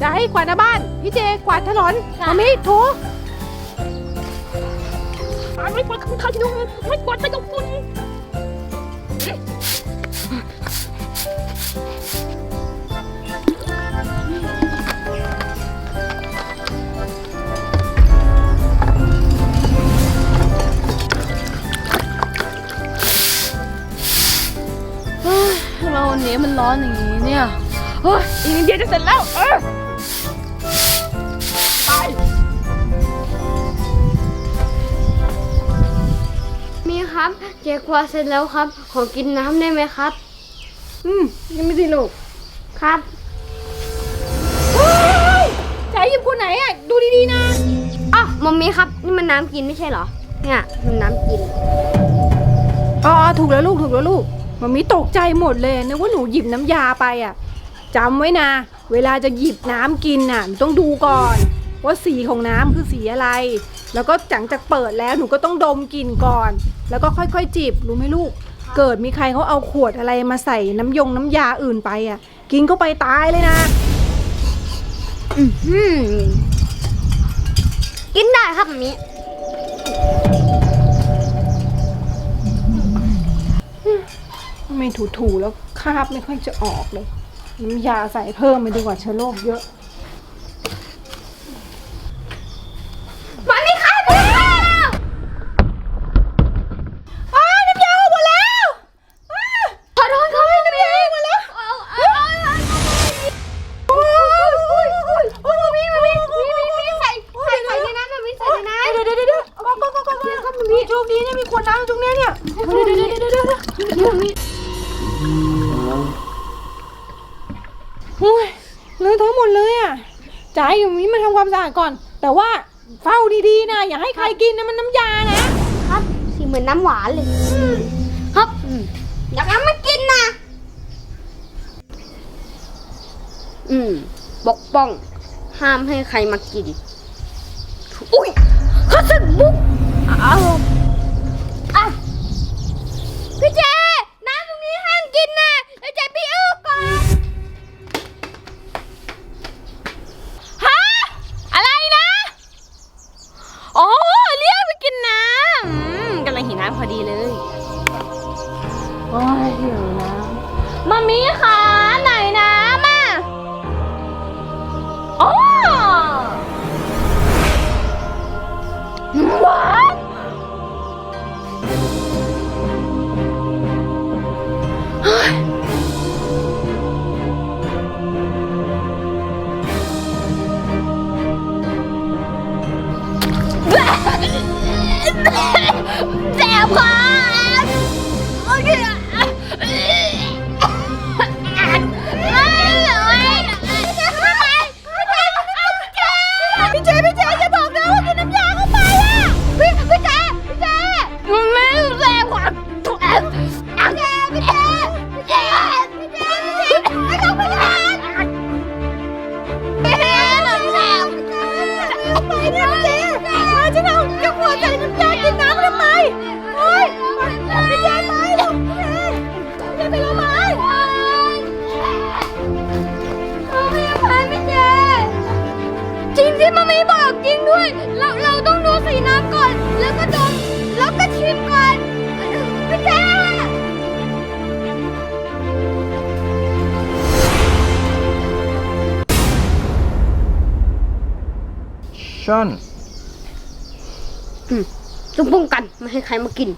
จะให้กวาดหน้าบ้าน พี่เจกวาดถนนค่ะ มามิถูไม่กวาดข้าวที่นุ่งไม่กวาดไปกับคุณทำไมวันนี้มันร้อนอย่างนี้เนี่ย เฮ้ยอีกนิดเดียวจะเสร็จแล้ว เออ ครับเจ๊ควาเสร็จแล้วครับ ขอกินน้ำได้ไหมครับ อืมยังไม่ได้ลูกครับใจหยิบคนไหนอะ ดูดีๆนะอ้าวมัมมี่ครับ นี่มันน้ำกินไม่ใช่เหรอ เนี่ยมันน้ำกิน อ๋อถูกแล้วลูกถูกแล้วลูกมามิตกใจหมดเลยนึกว่าหนูหยิบน้ำยาไปอะจำไว้นะ เวลาจะหยิบน้ำกินน่ะหนูต้องดูก่อน ว่าสีของน้ำคือสีอะไร แล้วก็จังจากเปิดแล้วหนูก็ต้องดมกลิ่นก่อน แล้วก็ค่อยๆจิบรู้ไหมลูก เกิดมีใครเขาเอาขวดอะไรมาใส่น้ำยงน้ำยาอื่นไปอะ กินเข้าไปตายเลยนะอืมกินได้ครับมัมมี่ไม่ถูๆแล้วคราบไม่ค่อยจะออกเลย น้ำยาใส่เพิ่มไปดีกว่าเชื้อโรคเยอะ เดี๋ยวมีโอ้ยเลอะทั้งหมดเลยอะจ่ายอย่างนี้มาทำความสะอาดก่อน แต่ว่าเฝ้าดีๆนะอย่าให้ใครกินนะมันน้ำยานะครับสีเหมือนน้ำหวานเลยครับอยากน้ำไม่กินนะอืมปกป้อง ห้ามให้ใครมากินอุ้ยข้าศึกบุกเอาอ่ มามีคะไหนน้ำอะอ๋อหวานแสบคอ ไม่บอกจริงด้วย เราเราต้องดูสีน้ำก่อน แล้วก็ดมแล้วก็ชิมก่อนพี่เจช่อนต้องป้องกันไม่ให้ใครมากิน